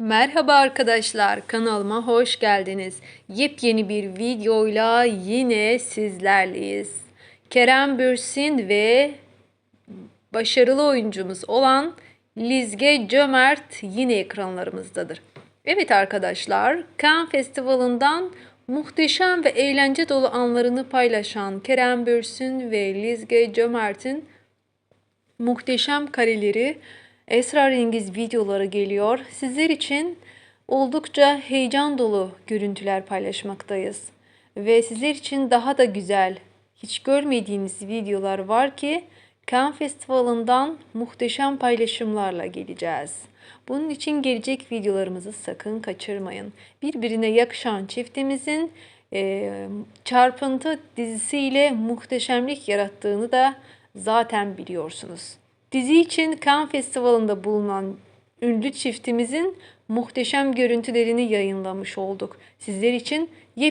Merhaba arkadaşlar, kanalıma hoş geldiniz. Yepyeni bir videoyla yine sizlerleyiz. Kerem Bürsin ve başarılı oyuncumuz olan Lizge Cömert yine ekranlarımızdadır. Evet arkadaşlar, Cannes Festivali'nden muhteşem ve eğlence dolu anlarını paylaşan Kerem Bürsin ve Lizge Cömert'in muhteşem kareleri, esrarengiz videoları geliyor. Sizler için oldukça heyecan dolu görüntüler paylaşmaktayız. Ve sizler için daha da güzel, hiç görmediğiniz videolar var ki Cannes Festivali'nden muhteşem paylaşımlarla geleceğiz. Bunun için gelecek videolarımızı sakın kaçırmayın. Birbirine yakışan çiftimizin e, çarpıntı dizisiyle muhteşemlik yarattığını da zaten biliyorsunuz. Dizi için Cannes Festivali'nde bulunan ünlü çiftimizin muhteşem görüntülerini yayınlamış olduk. Sizler için yepyeni